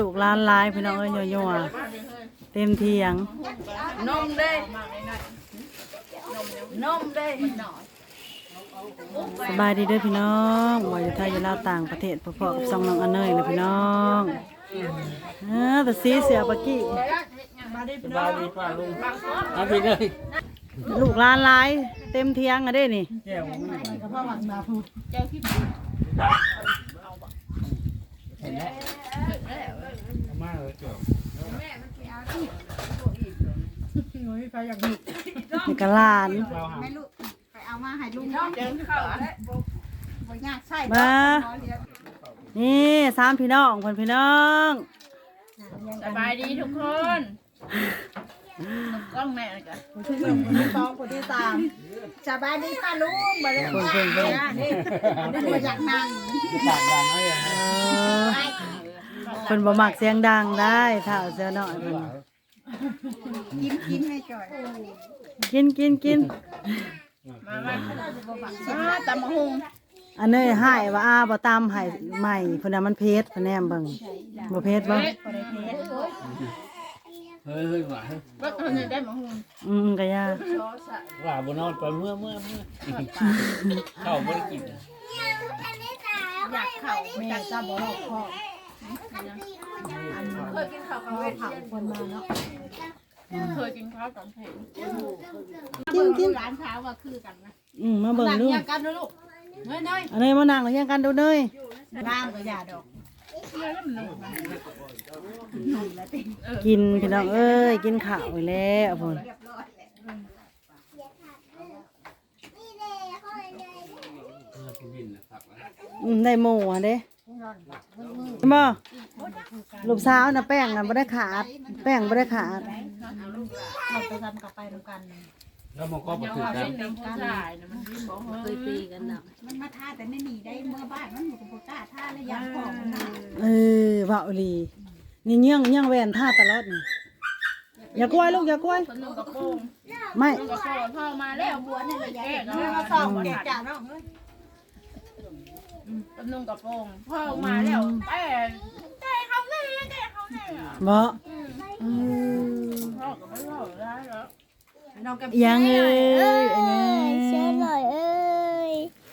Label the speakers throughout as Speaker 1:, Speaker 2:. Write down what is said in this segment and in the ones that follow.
Speaker 1: ลูกหลานหลายพี่น้องเอ้ยยัวๆเต็มเทียง
Speaker 2: นมเด้นมเด้
Speaker 1: สบายดีเด้อพี่น้องว่าอยู่ไทยอยู่ลาวต่างประเทศพอๆกับซองน้องอันเนยเลยพี่น้องเออแต่สีเสียปะกี้
Speaker 3: สบายดีป้าลุงเอาไปเลย
Speaker 1: ลูกหลานหลาย เต็มเทียงอะเด้นี่
Speaker 3: แก้วมันเห็นแล้ว เอามาเลยเจ้า
Speaker 1: นี่ก็หลาน
Speaker 3: เราหา
Speaker 4: ให้ลูกไปเอามาให้ลุงเนาะ
Speaker 2: เดินเข้าแล้ว
Speaker 4: บ่ยากใช่
Speaker 1: มานี่สามพี่น้องคนพี่น้อง
Speaker 2: สบายดีทุกคนกล้องแม่กัน
Speaker 4: คนที่สองคนที่สามสบายดีป้าลุงบ่ได้
Speaker 1: คนเพิ่นเพิ่น
Speaker 4: นี่นี่บ่อยากนั่ง
Speaker 3: ปากดังเอาอย่าง
Speaker 1: เออคนบ่มักเสียงดังได้ถ้าเอาเสียน้อยเพิ่น
Speaker 4: กินกินให้จ่อย
Speaker 1: กินกินกิน
Speaker 2: มามามาตำมะฮุง
Speaker 1: อันนี้ให้ว่าอาบ่ตามให้ใหม่เพิ่นน่ะมันเพชรเพิ่นแนมเบิ่งบ่เพชรบ่
Speaker 3: เฮ้ยเฮ้ยหวาน
Speaker 2: ว่าคนนี้ได้มะฮุง
Speaker 1: อืมก็ยา
Speaker 3: หวานบนนอนไปเมื่อเมื่อเมื่อเข้าไม่ได้กิน
Speaker 4: อยากเข้าแม่จะบ่รอบคอบ
Speaker 2: เคยกินข้าวกับเวท
Speaker 4: คนมาเนาะ
Speaker 2: เคยกินข้าวกับเพลง
Speaker 4: กินกินร้านเช้าว่าคือกันนะ
Speaker 1: อืมมาเบิ่งดู
Speaker 4: อยากกันลูกเฮ้ยน้อย
Speaker 1: อันนี้มานั่งเรียงกันดูเด้ย
Speaker 4: ร่างก็อย่าดอก
Speaker 1: กินพี่น้องเอ้ยกินข้าวอีกแล้วพุ่นได้หมูอะเด้ บ่ลูกสาวน่ะแป้งน่ะบ่ได้ขาด แป้งบ่ได้ขาด
Speaker 4: เราไปทำกับไปด้วยกัน
Speaker 3: แล้วมันก็มา
Speaker 2: ยัง
Speaker 3: ถึง
Speaker 2: ว่า
Speaker 3: กั
Speaker 2: เป็นนน้ำผู้ชายนะมันยิ้มบอกเคยตีกันนะ
Speaker 4: มันมาท่าแต่ไม่หนีได้เมื่อบ้านมันบ่กล้าท่าและยางของมันนะ
Speaker 1: เออเว้าอีหลีนี่เงี้ยงเงี้ยงแว่นท่าตลอดนี่อย่ากล้วยลูกอย่ากล้วย
Speaker 2: คนนึงกระโปรง
Speaker 1: ไม่
Speaker 2: นึงกระโปรงพ่อมาแล้วบัวนี่เลยแก่
Speaker 4: เมื่อมาสอบแกจ่าเนาะ
Speaker 2: คนนึงกระโปรงพ่อมาแล้วแต่แต่เขาแน่แต่เขาแน่
Speaker 1: บ่เอ
Speaker 2: พ่อก็ไม่พ่อได้แล้ว
Speaker 4: น้องกับ
Speaker 1: ยังเอ้ยอันนี้
Speaker 5: เช่นหน่อยเอ้ย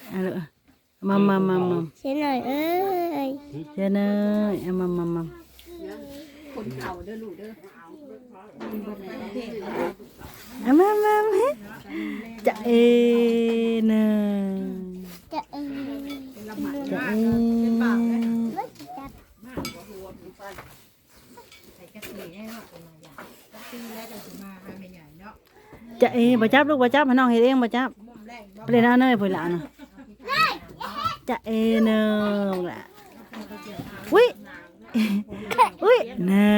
Speaker 1: เอาลูกมามามามา
Speaker 5: เช่นหน่อยเอ้ย
Speaker 1: เจ้าเนยเอามามามา
Speaker 4: คนเก่าเด้อลูกเด้อ
Speaker 1: เอามามามาจะเอเนย
Speaker 5: จะเอ้ย
Speaker 1: จะเอ
Speaker 4: ใส่กระเนาะประมาณอย่างกระสีแล้วจะมาให้ใหญ่เนาะ
Speaker 1: จะเอบ่จับลูกบ่จับให้น้องเฮ็ดเองบ่จับ
Speaker 4: มุมแรกบ่
Speaker 1: ไปเล่นเอาเนยพุ่นล่ะน่ะจะเอเนยล่ะอุ้ยอุ้ยนั่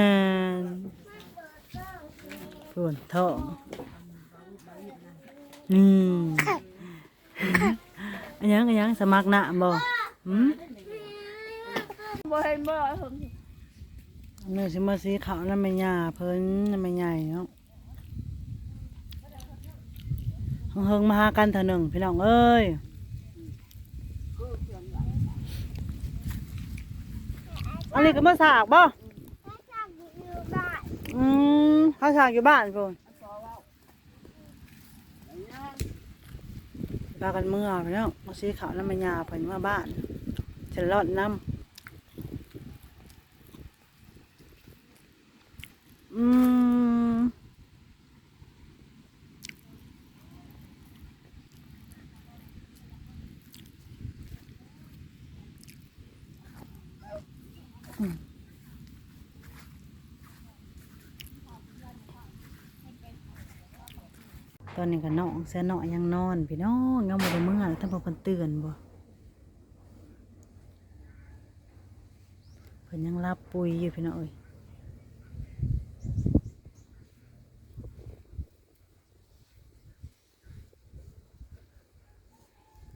Speaker 1: นพุ่นท้องนี่ อันยังอันยังสมัครหน้าบ่หืม
Speaker 2: บ่เห็นบ่เน
Speaker 1: เนื้อสิมาสีขาวแล้วไม่หยาเพิ่นแล้วไม่ใหญ่เนาะเฮิงมาหากันเถอะหนึ่งพี่น้องเอ้ยอันนี้ก็มาสากบ่อืมเขาสากอยู่บ้านพุ่น พากันเมื่อพี่น้องมาสีขาวแล้ำมันยาเพิ่นมาบ้านจะรอดน้ำอืมอืมต อนนี้ก็นองเสียนอยยังนอนพี่น้องยังบ่ได้เมื่อแล้วท่านพ่อเพิ่นเตือนบ่เพิ่นยังรับปุยอยู่พี่น้องเอ้ย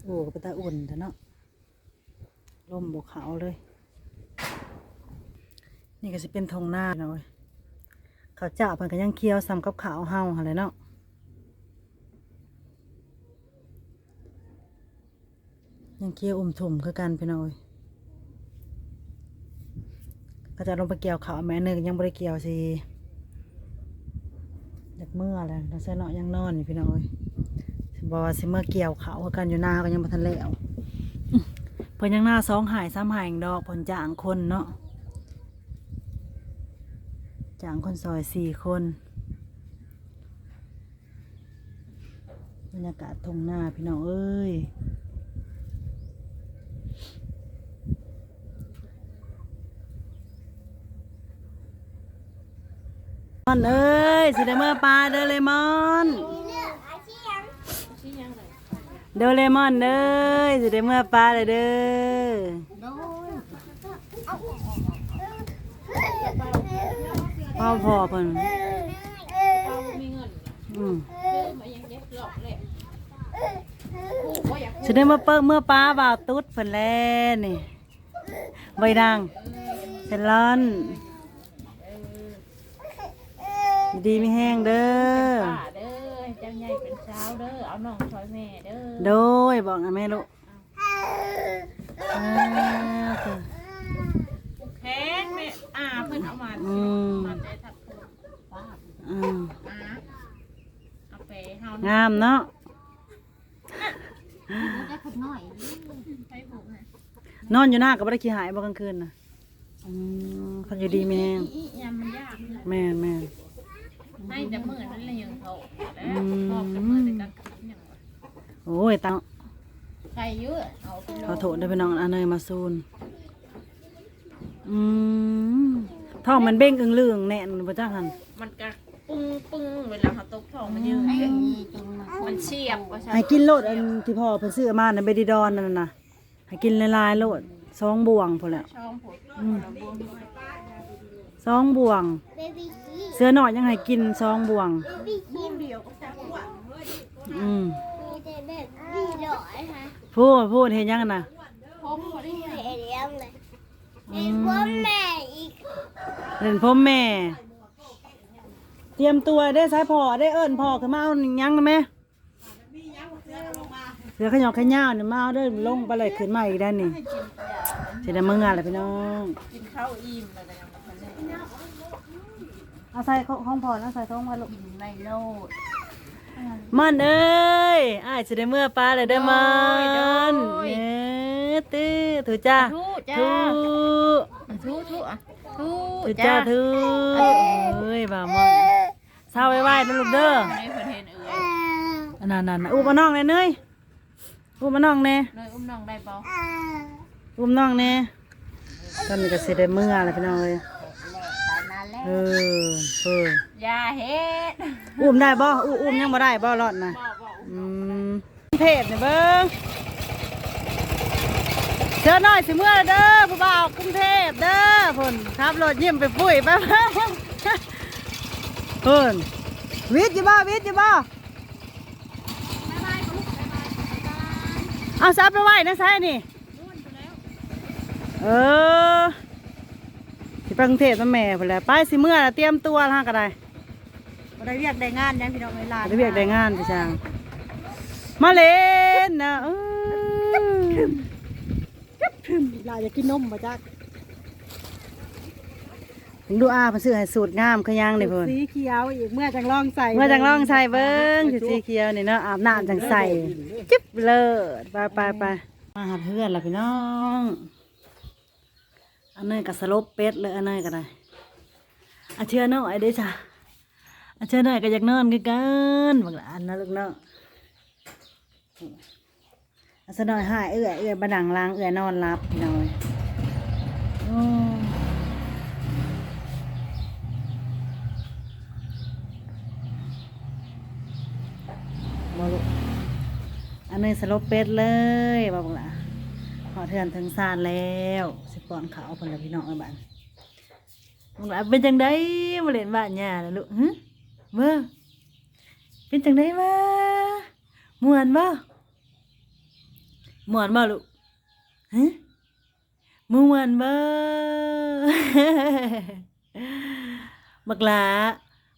Speaker 1: โอ้ก็เป็นตาอุ่นแต่เนาะลมบวกขาวเลย นี่ก็สิเป็นทงหน้าเนาะเว้ยเขาเจ้าเพิ่นก็ยังเคี้ยวซ้ำกับขาวเฮาหั่นแหละเนาะ ยังเคี้ยวอุ่มถุ่มคือกันพี่น้อยกเขาจะลงไปเกี่ยวเขาแม่หนึ่งยังบริเกี่ยวสิอยากเมื่อและแล้วเสยเนาะยังนอนอยู่พี่น้อยบอกว่าสิเมื่อเกี่ยวเขาวกันอยู่หน้าก็ยังบ่ทันแล้วเพิ่นยังหน้าสองหายสามหายดอกผลจ้างคนเนาะจ้างคนซอยสี่คนบรรยากาศทงหน้าพี่น้องเอ้ย อนเอ้ยสิได้เมื่อปลาเดอเลมอนเดอเลมอนเอ้ยสิได้เมื่อปลาเลยเด้อพ่อพ่อเพิ่นอืมสิได้เมื่อเปิ้งเมื่อปลาบ่าวตุ๊ดเพิ่นแลนี่ใบดังเซลลอน ดีไม่แห้งเด้อ
Speaker 2: ป้าเด้อเจ้าใหญ่เป็นสาวเด้อเอาน้องซอยแม่เด้อ
Speaker 1: โดยบอกนะแม่ลูกอ่าเถอะ
Speaker 2: แค้นแม่อ่าเพิ่นเอามา
Speaker 1: อืม
Speaker 2: มาได้ทับเพิ่นป้า
Speaker 1: อืม
Speaker 2: อ่าเอาไปเฮางา
Speaker 1: มเนาะ
Speaker 4: ได้ขดน้อย
Speaker 2: ไปผูกนะ
Speaker 1: นอนอยู่หน้ากับบ่ได้ขี้หายบ่กลางคืนนะอืมเขาอยู่ดีไม่แห้ง
Speaker 2: อียามมันยากนะ
Speaker 1: แม่นแม่น
Speaker 2: ให้แต่มื้อนั้นแหละยังเขาแล้ว
Speaker 1: อืม
Speaker 2: พอกแต่มื้อแต่กลางคืนยังวะ
Speaker 1: โอ้ยตัง
Speaker 2: ใครเยอะเอาไปล
Speaker 1: ขอโทษได้อพี่น้องอันเนยมาซูนอืมท้องมันเบ้งอึงลึงแน่นบ่จ้าหัน
Speaker 2: มันก็ปึ้งปึ้งเวลาเขาตกท้องมันยืนมันเฉียบว่าใช่
Speaker 1: ให้กินโลดอันที่พ่อเพิ่นซื้อมาน่ะเบดิดอนนั่นน่ะให้กินละลายๆโลดสองบ่วงพุ่นแหล้ว
Speaker 2: ช่องผม
Speaker 1: อืมสองบ่วง
Speaker 5: เบบี้กี
Speaker 1: เสื้อหน่อยยังให้กินสองบ่วง
Speaker 5: เบบี้กีมี
Speaker 1: อืม
Speaker 5: แต่แบบนี้หน่อยฮะ
Speaker 1: พูดพูดเห็นยังน่ะ
Speaker 5: เลี้ยงเลยเป็นพ่อแม่อีก
Speaker 1: เล่นพ่อแม่ เตรียมตัวได้สายพ่อได้เอิ้นพ่อขึ้นมาเอายังนะแม่เสือขยอกขย้าวนี่มาเอาเด้อลงไปเลยขึ้นมาอีกได้านนี่สิได้มึงอะไรพี่น้อง
Speaker 2: กินข้าวอิ่มแล้วก็ยังมาเล่น
Speaker 1: เอาใส่ห้องพ่อแล้วใส่ท้องพ่อลูก
Speaker 2: ในโลด
Speaker 1: มันเอ้ยอ้ายสิได้เมื่อปลาเลยเด้อมัน
Speaker 2: โดย
Speaker 1: เอ้ยตื้อถูจ้า
Speaker 2: ทูจ้า
Speaker 1: ถู
Speaker 2: ทูทูอะทู
Speaker 1: ถูจ้าถูเอ้ยบ่ามอนเศร้าไว้ไว้นะลูกเด้อ
Speaker 2: ในประเทศเอ๋ย
Speaker 1: อันนั้นนั่นอุ้มมาน้องแน่เนยอุ้มมาน้องแน่
Speaker 2: เลยอุ้มน้องได้เปล่า
Speaker 1: อุ้มน้องแน่ตอนนี้ก็สิได้เมื่ออะไรพี่น้องเลย เออเออ
Speaker 2: อย่าเฮ็ด
Speaker 1: อุ้มได้บ่อุ้มอุ้มยังบ่ได้บ่รอดนะ
Speaker 2: บอกบอก
Speaker 1: อืมเทพเนี่ยเบิ้งเชิญหน่อยสิเมื่อเด้อผู้บ่าวกรุงเทพเด้อพุ่นครับรถยิ้มไปปุ้ยไปพุ่นวิทย์อยู่บ่วิทย์อยู่บ่เอาซับไปไว้นะซ้ายนี่เออ สิไปกรุงเทพมาแม่พุ่นแหละไปสิเมื่อน่ะเตรียมตัวแล้วฮะก็ได้
Speaker 4: บ่ได้เรียกได้งานยังพี่น้องเวลา
Speaker 1: ได้เวียกได้งานพี่ช่างมาเล่นนะเออ
Speaker 4: ลาอยากกินนมบ่จัก
Speaker 1: ถึงดูอาเพิ่นซื้อให้สูตรงามคือยังนี่เพิ่น
Speaker 4: สีเขียวอีกเมื่อจังลองใส่
Speaker 1: เมื่อจังลองใส่เบิ่งสีสีเขียวนี่เนาะอาบน้ำจังใส่จิ๊บเลิศไปไปไปมาหาเพื่อนล่ะพี่น้อง อันนี้ก็สลบเป็ดเลยอันนี้ก็ได้อาเชื่อเนาะไอ้เด้จ้ะอาเชื่อหน่อยก็อยากนอนกันบางอันนะลูกเนาะอาสะหน่อยหายเอื้อยเอื้อยบะดังล้างเอื้อยนอนรับพี่น้อยโอ้บ่ลูกอันนี้สลบเป็ดเลยบ่บังละ ขอเทือนถึงซานแล้วสิปอนขาวคนลพี่น้องเอ้บ้านบังละเป็นจังได้มาเล่นบ้านย่าล่ะลูกหึเบ้อเป็นจังได้มาม่วนบ่ม่วนบ่ลูกหึม่วนบ่บักหลา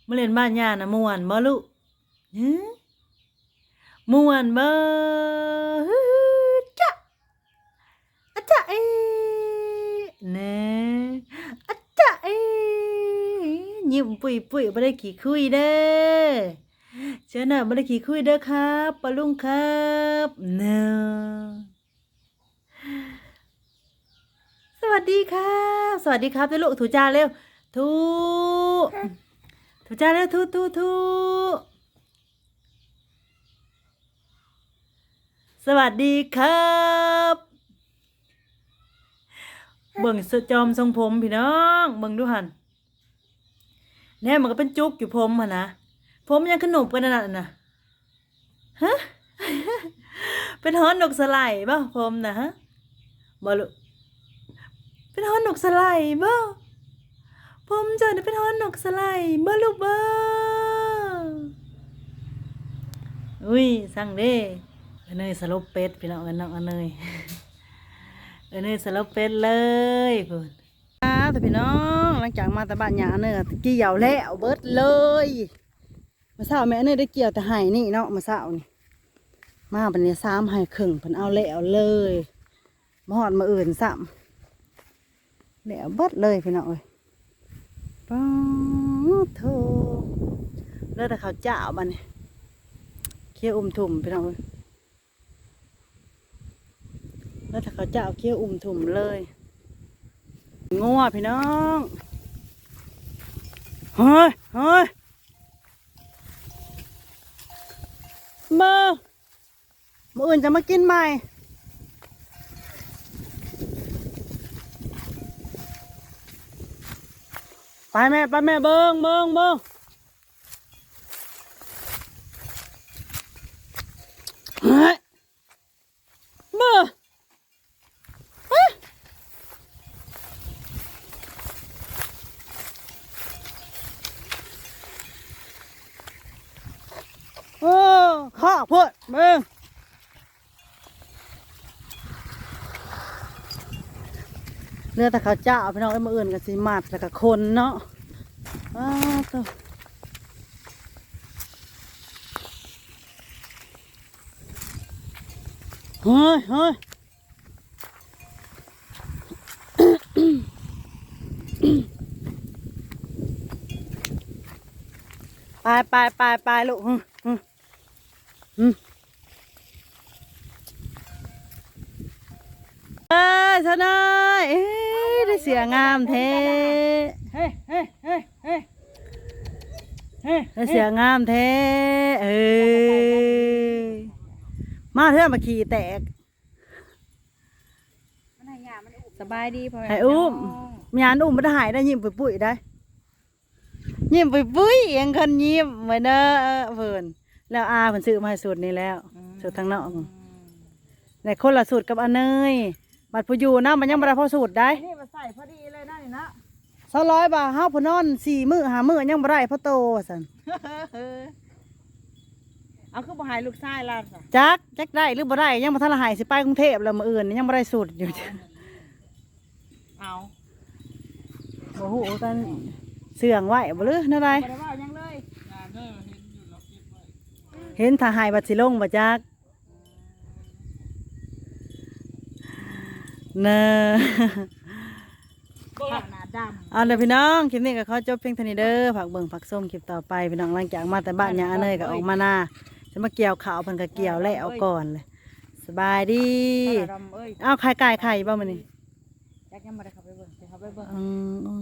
Speaker 1: มาเล่นบ้านย่านะม่วนบ่ลูกหึม่วนบ่ อะจะเอแน่อะจ๊ยิ้มปุยปุยไม่ได้ขี่คุยเด้อเชิญน่อยไม่ได้ขี่คุยเด้อครับปะลุงครับเนอะสวัสดีครับ สวัสดีครับลูกถูจ้าเร็วถูถูจ้าเร็วถูถูถูสวัสดีครับ เบิ่งจอมทรงผมพี่น้องเบิ่งดูหันแน่มันก็เป็นจุกอยู่ผมหันนะผมยังขนมกันนั่นน่ะนะฮะเป็นฮ้อนนกสไลด์บ่ผมนะฮะบ่ลูกเป็นฮ้อนนกสไลด์บ่ผมเจอน่ะเป็นฮ้อนนกสไลด์บ่ลูกบ่อุ้ยสั่งเด้เอนเนยสลบเป็ดพี่น้องเอนน้องเนย ออเนี่ยสลบเป็นเลยเพื่อนแต่พี่น้องหลังจากมาแต่บ้านหยาเนื้อเกี่ยวแล้วเบิดเลยมาเช้าแม่เนื้อได้เกี่ยวแต่ไห้นี่เนาะมาเช้านี่มาบันเนี้ซ้ำไห้ครึ่งเพิ่นเอาแล้วเลยมาหอดมาอื่นซ้ำแล้วเบิดเลยพี่น้องเอ้ยป้าโทเลิกแต่ข้าเจ้าบันนี้เคี่ยวอุ้มทุ่มพี่น้องเอ้ย แล้วถ้าเขาจะเอาเคี้ยวอุ่มถุ่มเลยงัวพี่น้องเฮ้ยเฮ้ยเบอร์มืออื่นจะมากินใหม่ไปแม่ไปแม่เบิงเบิงเบิงเฮ้ยเบอร์ โอ้ข้าพูด มึงเรือต่เขาเจ้าพี่น้องไอ้มาอื่นกันสิมัดแล้วก็คนเนาะอ้าวตัวเฮ้ยเฮ้ยไปไปไปไปลูกหึหึหึ เอ้ยชนายเอ้ยได้เสียงามแท้เฮ้ยเฮ้ยเฮ้ยเฮ้ยได้เสียงามแท้เอ้ยมาเถอะมาขี่แตก
Speaker 2: สบายดีพ่อ
Speaker 1: ให้อุ้มยานอุ้มไม่ได้หายได้ยิ้มปุ้ยๆได้ยิ้มปุ้ยๆยังคนยิ้มเหมือนเด้อเพิ่นแล้วอาเพิ่นซื้อมาให้สูตรนี้แล้วสูตรทางนอกแต่คนละสูตรกับอันเนย บัดผู้อยู่นะมันยังบ่ได้พอสูตรได้
Speaker 2: นี่มาใส่พอดีเลยนะนี่นะ
Speaker 1: สองร้อยบาทเฮาเพนนอนสี่มื้อหามื้อยังบ่ได้พอโตสั่น
Speaker 2: เอาคือบ่หายลูกชายล่ะจ้ะ
Speaker 1: จักจักได้หรือบ่ได้ยังบ่ทันละหายสิไปกรุงเทพแล้วมื้ออื่นยังบ่ได้สูตรอยู่
Speaker 2: เอา
Speaker 1: บ่ฮู้กันเสื่องไว้บ่หรือนั่นใด
Speaker 2: บ่ได้ว่าหยังเลย
Speaker 1: เห็นถ้าหายบัดสิลงบ่จัก เนอะ
Speaker 2: ข้าวหน้าดำ
Speaker 1: เอาเลยพี่น้องคลิปนี้ก็ขอจบเพียงเท่านี้เด้อผักเบิ่งผักส้มคลิปต่อไปพี่น้องหลังจากมาแต่บ้านยาเนยก็ออกมาหน้าจะมาเกี่ยวข้าวเพิ่นก็เกี่ยวแล้วเอาก่อนเลยสบายดี
Speaker 2: ข้าวหน้าดำเอ้ย
Speaker 1: เอาไข่ไก่ไข่บ่มื้อนี้
Speaker 2: จักยังบ่ได้เข้าไปเบิ่งสิเข้าไปเบิ่ง
Speaker 1: อืม